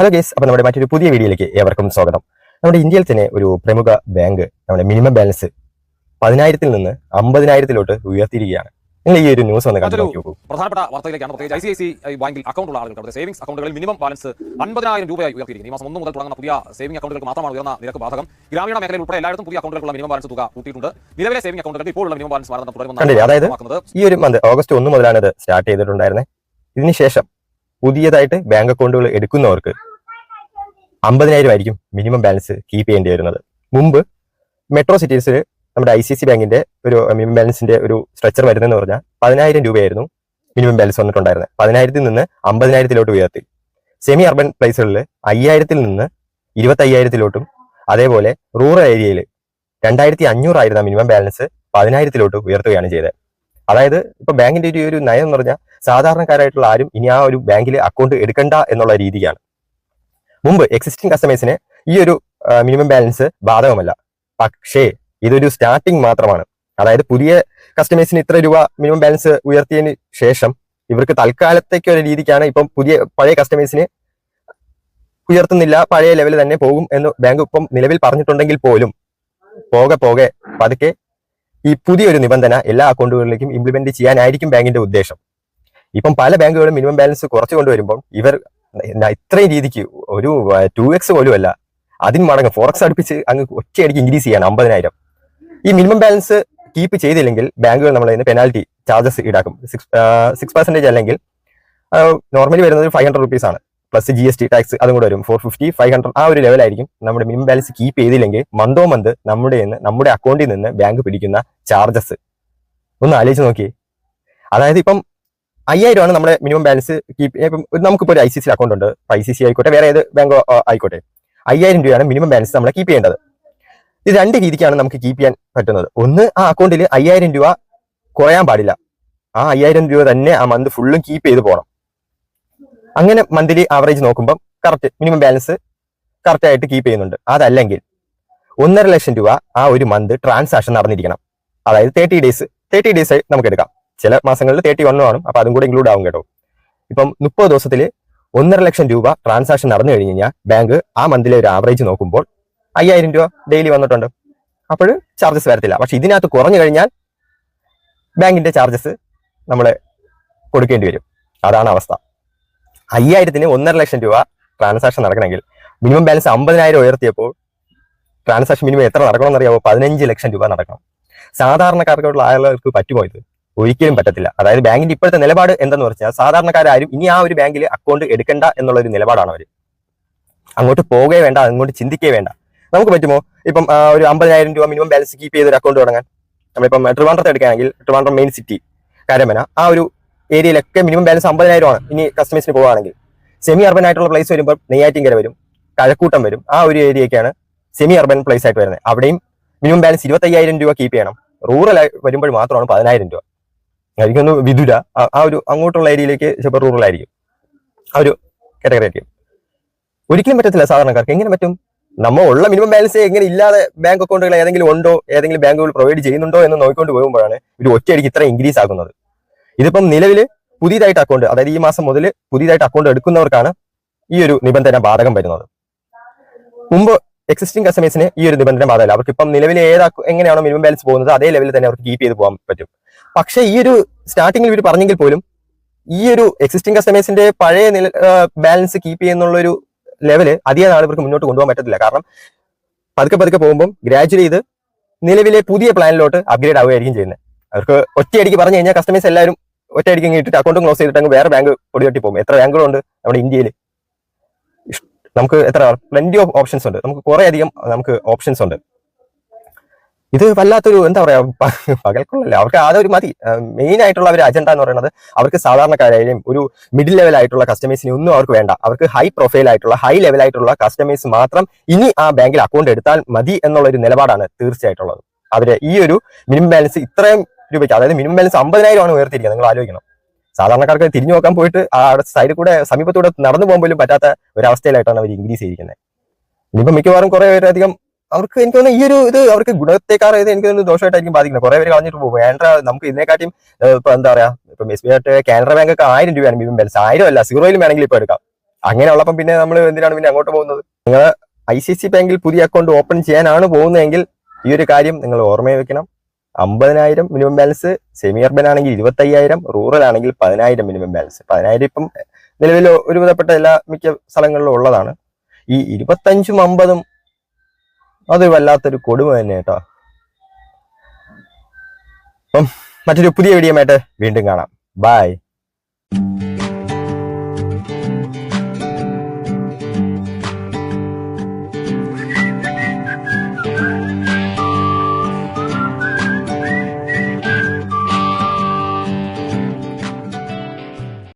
Hello guys അപ്പൊ നമ്മുടെ മറ്റൊരു പുതിയ വീഡിയോയിലേക്ക് ഏവർക്കും സ്വാഗതം. നമ്മുടെ ഇന്ത്യയിൽ തന്നെ ഒരു പ്രമുഖ ബാങ്ക് നമ്മുടെ മിനിമം ബാലൻസ് പതിനായിരത്തിൽ നിന്ന് അമ്പതിനായിരത്തിലോട്ട് ഉയർത്തിയിരിക്കുകയാണ്. നിങ്ങൾ ഈ ഒരു ന്യൂസ് ഒന്ന് കണ്ടു നോക്കൂ പ്രധാനപ്പെട്ട വാർത്തയിലേക്കാണ് പ്രത്യേകിച്ച് ഐ സി ഐ സി ബാങ്കിൽ അക്കൗണ്ടുള്ള ആളുകൾക്ക് അവിടെ സേവിംഗ്സ് അക്കൗണ്ടുകളിൽ മിനിമം ബാലൻസ് അൻപതിനായിരം രൂപയായി ഉയർത്തിയിരിക്കുന്നു. ഈ മാസം ഒന്ന് മുതൽ തുടങ്ങുന്ന പുതിയ സേവിംഗ് അക്കൗണ്ടുകൾക്ക് മാത്രമാണ് ഉയർന്ന നിരക്ക് ബാധകം. ഗ്രാമീണ മേഖലയിൽ ഉൾപ്പെടെ എല്ലായിടത്തും പുതിയ അക്കൗണ്ടുകൾക്കുള്ള മിനിമം ബാലൻസ് തുക കൂട്ടിയിട്ടുണ്ട്. നിലവിലെ സേവിംഗ് അക്കൗണ്ടുകൾക്ക് ഇപ്പോഴുള്ള മിനിമം ബാലൻസ് മാറുന്ന കണ്ടില്ലേ? അതായത് ഈ ഒരു മന്ത് ഓഗസ്റ്റ് ഒന്ന് മുതലാണ് ഇത് സ്റ്റാർട്ട് ചെയ്തിട്ടുണ്ടായിരുന്നത് ഇതിനുശേഷം പുതിയതായിട്ട് ബാങ്ക് അക്കൗണ്ടുകൾ എടുക്കുന്നവർക്ക് അമ്പതിനായിരം ആയിരിക്കും മിനിമം ബാലൻസ് കീപ്പ് ചെയ്യേണ്ടി വരുന്നത്. മുമ്പ് മെട്രോ സിറ്റീസിൽ നമ്മുടെ ഐ സി സി ബാങ്കിന്റെ ഒരു മിനിമം ബാലൻസിന്റെ ഒരു സ്ട്രക്ചർ വരുന്നതെന്ന് പറഞ്ഞാൽ പതിനായിരം രൂപയായിരുന്നു മിനിമം ബാലൻസ് വന്നിട്ടുണ്ടായിരുന്നത്. പതിനായിരത്തിൽ നിന്ന് അമ്പതിനായിരത്തിലോട്ട് ഉയർത്തി. സെമി അർബൻ പ്ലേസുകളിൽ അയ്യായിരത്തിൽ നിന്ന് ഇരുപത്തി അയ്യായിരത്തിലോട്ടും അതേപോലെ റൂറൽ ഏരിയയിൽ രണ്ടായിരത്തി അഞ്ഞൂറായിരുന്ന മിനിമം ബാലൻസ് പതിനായിരത്തിലോട്ട് ഉയർത്തുകയാണ് ചെയ്തത്. അതായത് ഇപ്പൊ ബാങ്കിന്റെ ഒരു നയം എന്ന് പറഞ്ഞാൽ സാധാരണക്കാരായിട്ടുള്ള ആരും ഇനി ആ ഒരു ബാങ്കിൽ അക്കൗണ്ട് എടുക്കണ്ട എന്നുള്ള രീതിയാണ് മുമ്പ് എക്സിസ്റ്റിംഗ് കസ്റ്റമേഴ്സിന് ഈ ഒരു മിനിമം ബാലൻസ് ബാധകമല്ല. പക്ഷേ ഇതൊരു സ്റ്റാർട്ടിംഗ് മാത്രമാണ്. അതായത് പുതിയ കസ്റ്റമേഴ്സിന് ഇത്ര രൂപ മിനിമം ബാലൻസ് ഉയർത്തിയതിന് ശേഷം ഇവർക്ക് തൽക്കാലത്തേക്ക് ഒരു രീതിക്കാണ് ഇപ്പം പുതിയ പഴയ കസ്റ്റമേഴ്സിന് ഉയർത്തുന്നില്ല പഴയ ലെവലിൽ തന്നെ പോകും എന്ന് ബാങ്ക് ഇപ്പം നിലവിൽ പറഞ്ഞിട്ടുണ്ടെങ്കിൽ പോലും പോകെ പോകെ പതുക്കെ ഈ പുതിയൊരു നിബന്ധന എല്ലാ അക്കൗണ്ടുകളിലേക്കും ഇംപ്ലിമെന്റ് ചെയ്യാനായിരിക്കും ബാങ്കിന്റെ ഉദ്ദേശം. ഇപ്പം പല ബാങ്കുകളും മിനിമം ബാലൻസ് കുറച്ചു കൊണ്ടുവരുമ്പോൾ ഇവർ ഇത്രയും രീതിക്ക് ഒരു ടു എക്സ് പോലും അല്ല. അതിന് മടങ്ങ് ഫോർ എക്സ് അടുപ്പിച്ച് അങ്ങ് ഒറ്റയടിക്ക് ഇൻക്രീസ് ചെയ്യണം അമ്പതിനായിരം. ഈ മിനിമം ബാലൻസ് കീപ്പ് ചെയ്തില്ലെങ്കിൽ ബാങ്കുകൾ നമ്മളെ പെനാൽറ്റി ചാർജസ് ഈടാക്കും. സിക്സ് സിക്സ് പെർസെന്റേജ് അല്ലെങ്കിൽ നോർമലി വരുന്നത് ഫൈവ് ഹൺഡ്രഡ് റുപ്പീസ് ആണ്. Plus G S T tax അതും കൂടെ വരും. ഫോർ ഫിഫ്റ്റി ഫൈവ് ഹൺഡ്രഡ് ആ ഒരു ലെവലായിരിക്കും നമ്മുടെ മിനിമം ബാലൻസ് കീപ്പ് ചെയ്തില്ലെങ്കിൽ മന്തോ മന്ത് നമ്മുടെ നിന്ന് നമ്മുടെ അക്കൗണ്ടിൽ നിന്ന് ബാങ്ക് പിടിക്കുന്ന ചാർജസ് ഒന്ന് ആലോചിച്ച് നോക്കി അതായത് ഇപ്പം അയ്യായിരം ആണ് നമ്മുടെ മിനിമം ബാലൻസ് കീപ്പ് ഇപ്പം നമുക്കിപ്പോൾ ഒരു ഐ സി സി അക്കൗണ്ട് ഉണ്ട്. ഐ സി സി ആയിക്കോട്ടെ വേറെ ഏത് ബാങ്കോ ആയിക്കോട്ടെ. അയ്യായിരം രൂപയാണ് മിനിമം ബാലൻസ് നമ്മൾ കീപ്പ് ചെയ്യേണ്ടത്. ഇത് രണ്ട് രീതിക്കാണ് നമുക്ക് കീപ്പ് ചെയ്യാൻ പറ്റുന്നത്. ഒന്ന് ആ അക്കൗണ്ടിൽ അയ്യായിരം രൂപ കുറയാൻ പാടില്ല. ആ അയ്യായിരം രൂപ തന്നെ ആ മന്ത് ഫുള്ളും കീപ്പ് ചെയ്ത് പോകണം അങ്ങനെ മന്ത്ലി ആവറേജ് നോക്കുമ്പം കറക്റ്റ് മിനിമം ബാലൻസ് കറക്റ്റ് ആയിട്ട് കീപ്പ് ചെയ്യുന്നുണ്ട്. അതല്ലെങ്കിൽ ഒന്നര ലക്ഷം രൂപ ആ ഒരു മന്ത് ട്രാൻസാക്ഷൻ നടന്നിരിക്കണം. അതായത് തേർട്ടി ഡേയ്സ് തേർട്ടി ഡേയ്സ് നമുക്ക് എടുക്കാം. ചില മാസങ്ങളിൽ തേർട്ടി വണ്ണും ആണ് അപ്പൊ അതും കൂടെ ഇൻക്ലൂഡ് ആവും കേട്ടോ. ഇപ്പം മുപ്പത് ദിവസത്തിൽ ഒന്നര ലക്ഷം രൂപ ട്രാൻസാക്ഷൻ നടന്നു കഴിഞ്ഞ് കഴിഞ്ഞാൽ ബാങ്ക് ആ മന്തിലെ ഒരു ആവറേജ് നോക്കുമ്പോൾ അയ്യായിരം രൂപ ഡെയിലി വന്നിട്ടുണ്ട്. അപ്പോൾ ചാർജസ് വരത്തില്ല. പക്ഷെ ഇതിനകത്ത് കുറഞ്ഞു കഴിഞ്ഞാൽ ബാങ്കിന്റെ ചാർജസ് നമ്മൾ കൊടുക്കേണ്ടി വരും. അതാണ് അവസ്ഥ. അയ്യായിരത്തിന് ഒന്നര ലക്ഷം രൂപ ട്രാൻസാക്ഷൻ നടക്കണമെങ്കിൽ മിനിമം ബാലൻസ് അമ്പതിനായിരം ഉയർത്തിയപ്പോൾ ട്രാൻസാക്ഷൻ മിനിമം എത്ര നടക്കണമെന്ന് അറിയാമോ പതിനഞ്ച് ലക്ഷം രൂപ നടക്കണം. സാധാരണക്കാർക്കുള്ള ആളുകൾക്ക് പറ്റുമോ ഇത്? ഒരിക്കലും പറ്റത്തില്ല. അതായത് ബാങ്കിന്റെ ഇപ്പോഴത്തെ നിലപാട് എന്തെന്ന് പറഞ്ഞാൽ സാധാരണക്കാരും ഇനി ആ ഒരു ബാങ്കിൽ അക്കൗണ്ട് എടുക്കണ്ട എന്നുള്ള ഒരു നിലപാടാണ് അവർ അങ്ങോട്ട് പോകേ വേണ്ട അങ്ങോട്ട് ചിന്തിക്കേ വേണ്ട. നമുക്ക് പറ്റുമോ? ഇപ്പം ഒരു അമ്പതിനായിരം രൂപ മിനിമം ബാലൻസ് കീപ്പ് ചെയ്തൊരു അക്കൗണ്ട് തുടങ്ങാൻ. നമ്മളിപ്പം ട്രിവാൻഡ്രത്ത് എടുക്കുകയാണെങ്കിൽ ട്രിവാൻഡ്രം മെയിൻ സിറ്റി കരമന ആ ഒരു ഏരിയയിലൊക്കെ മിനിമം ബാലൻസ് അമ്പതിനായിരമാണ് ഇനി കസ്റ്റമേഴ്സിന് പോകുകയാണെങ്കിൽ സെമി അർബൻ ആയിട്ടുള്ള പ്ലേസ് വരുമ്പോൾ നെയ്യാറ്റിങ്കര വരും കഴക്കൂട്ടം വരും ആ ഒരു ഏരിയയൊക്കെയാണ് സെമി അർബൻ പ്ലേസ് ആയിട്ട് വരുന്നത്. അവിടെയും മിനിമം ബാലൻസ് ഇരുപത്തയ്യായിരം രൂപ കീപ്പ് ചെയ്യണം. റൂറൽ വരുമ്പോൾ മാത്രമാണ് പതിനായിരം രൂപ. എനിക്കൊന്ന് വിദുര ആ- ഒരു അങ്ങോട്ടുള്ള ഏരിയയിലേക്ക് ചിലപ്പോൾ റൂറൽ ആയിരിക്കും. ആ ഒരു കാറ്റഗറി ആയിരിക്കും. ഒരിക്കലും പറ്റത്തില്ല സാധാരണക്കാർക്ക്. എങ്ങനെ പറ്റും? നമ്മൾ ഉള്ള മിനിമം ബാലൻസ് എങ്ങനെ ഇല്ലാതെ ബാങ്ക് അക്കൗണ്ടുകൾ ഏതെങ്കിലും ഉണ്ടോ ഏതെങ്കിലും ബാങ്കുകൾ പ്രൊവൈഡ് ചെയ്യുന്നുണ്ടോ എന്ന് നോക്കിക്കൊണ്ട് പോകുമ്പോഴാണ് ഒരു ഒറ്റയടിക്ക് ഇത്ര ഇൻക്രീസ് ആകുന്നത്. ഇതിപ്പം നിലവിൽ പുതിയതായിട്ട് അക്കൗണ്ട് അതായത് ഈ മാസം മുതൽ പുതിയതായിട്ട് അക്കൗണ്ട് എടുക്കുന്നവർക്കാണ് ഈ ഒരു നിബന്ധന ബാധകം വരുന്നത്. മുമ്പ് എക്സിസ്റ്റിംഗ് കസ്റ്റമേഴ്സിന് ഈ ഒരു നിബന്ധന ബാധകമല്ല അവർക്ക് ഇപ്പം നിലവിൽ ഏതാ എങ്ങനെയാണോ മിനിമം ബാലൻസ് പോകുന്നത് അതേ ലെവലിൽ തന്നെ അവർക്ക് കീപ്പ് ചെയ്ത് പോകാൻ പറ്റും. പക്ഷേ ഈ ഒരു സ്റ്റാർട്ടിങ്ങിൽ ഇവർ പറഞ്ഞെങ്കിൽ പോലും ഈ ഒരു എക്സിസ്റ്റിംഗ് കസ്റ്റമേഴ്സിന്റെ പഴയ നില ബാലൻസ് കീപ്പ് ചെയ്യുന്നുള്ള ഒരു ലെവൽ അധികം നാൾ ഇവർക്ക് മുന്നോട്ട് കൊണ്ടുപോകാൻ പറ്റത്തില്ല. കാരണം പതുക്കെ പതുക്കെ പോകുമ്പോൾ ഗ്രാജുവലി ഇത് നിലവിലെ പുതിയ പ്ലാനിലോട്ട് അപ്ഗ്രേഡ് ആവുകയായിരിക്കും ചെയ്യുന്നത്. അവർക്ക് ഒറ്റയടിക്ക് പറഞ്ഞു കഴിഞ്ഞാൽ കസ്റ്റമേഴ്സ് എല്ലാവരും ഒറ്റയടിക്ക് ഇട്ടിട്ട് അക്കൗണ്ട് ക്ലോസ് ചെയ്തിട്ട് അങ്ങ് വേറെ ബാങ്ക് പൊടിതട്ടി പോകും. എത്ര ബാങ്കുകളുണ്ട് നമ്മുടെ ഇന്ത്യയിൽ? നമുക്ക് എത്ര പ്ലെന്റി ഓഫ് ഓപ്ഷൻസ് ഉണ്ട്. നമുക്ക് കുറേ അധികം നമുക്ക് ഓപ്ഷൻസ് ഉണ്ട്. ഇത് വല്ലാത്തൊരു എന്താ പറയാ പകൽക്കൊള്ളല്ല? അവർക്ക് ആദ്യ ഒരു മതി. മെയിൻ ആയിട്ടുള്ള ഒരു അജണ്ട എന്ന് പറയുന്നത് അവർക്ക് സാധാരണക്കാരായാലും ഒരു മിഡിൽ ലെവൽ ആയിട്ടുള്ള കസ്റ്റമേഴ്സിനെ ഒന്നും അവർക്ക് വേണ്ട. അവർക്ക് ഹൈ പ്രൊഫൈൽ ആയിട്ടുള്ള ഹൈ ലെവൽ ആയിട്ടുള്ള കസ്റ്റമേഴ്സ് മാത്രം ഇനി ആ ബാങ്കിൽ അക്കൗണ്ട് എടുത്താൽ മതി എന്നുള്ള ഒരു നിലപാടാണ് തീർച്ചയായിട്ടുള്ളത്. അവർ ഈ ഒരു മിനിമം ബാലൻസ് ഇത്രയും രൂപയ്ക്ക് അതായത് മിനിമം ബാലൻസ് അമ്പതിനായിരം ആണ് ഉയർത്തിയിരിക്കുന്നത് നിങ്ങൾ ആലോചിക്കണം. സാധാരണക്കാർക്ക് തിരിഞ്ഞു നോക്കാൻ പോയിട്ട് ആ സൈഡിൽ കൂടെ സമീപത്തൂടെ നടന്നു പോകാൻ പോലും പറ്റാത്ത ഒരവസ്ഥയിലായിട്ടാണ് അവർ ഇൻക്രീസ് ചെയ്തിരിക്കുന്നത്. ഇനിയിപ്പോൾ മിക്കവാറും കുറെ പേരധികം അവർക്ക് എനിക്ക് തോന്നുന്നു ഈ ഒരു ഇത് അവർക്ക് ഗുണത്തെക്കാർ ഇത് എനിക്ക് തോന്നുന്നു ദോഷമായിട്ടായിരിക്കും ബാധിക്കുന്നത്. കുറെ പേര് കളഞ്ഞിട്ട് പോകും. വേണ്ട നമുക്ക് ഇതിനെക്കാട്ടിയും ഇപ്പൊ എന്താ പറയാ ഇപ്പൊ എസ് ബി ആയിട്ട് കാനറ ബാങ്ക് ഒക്കെ ആയിരം രൂപയാണ് മിനിമം ബാലൻസ് ആയിരം അല്ല സീറോയിലും വേണമെങ്കിൽ ഇപ്പൊ എടുക്കാം. അങ്ങനെ ഉള്ളപ്പം പിന്നെ നമ്മൾ എന്തിനാണ് പിന്നെ അങ്ങോട്ട് പോകുന്നത്? നിങ്ങൾ ഐ സി സി ബാങ്കിൽ പുതിയ അക്കൗണ്ട് ഓപ്പൺ ചെയ്യാനാണ് പോകുന്നതെങ്കിൽ ഈ ഒരു കാര്യം നിങ്ങൾ ഓർമ്മയിൽ വെക്കണം. അമ്പതിനായിരം മിനിമം ബാലൻസ് സെമി അർബൻ ആണെങ്കിൽ ഇരുപത്തയ്യായിരം റൂറൽ ആണെങ്കിൽ പതിനായിരം മിനിമം ബാലൻസ് പതിനായിരം ഇപ്പം നിലവിൽ ഒരുവിധപ്പെട്ട എല്ലാ മിക്ക സ്ഥലങ്ങളിലും ഉള്ളതാണ്. ഈ ഇരുപത്തഞ്ചും അമ്പതും അത് വല്ലാത്തൊരു കൊടുമ തന്നെ കേട്ടോ. അപ്പം മറ്റൊരു പുതിയ വീഡിയോ ആയിട്ട് വീണ്ടും കാണാം. ബൈ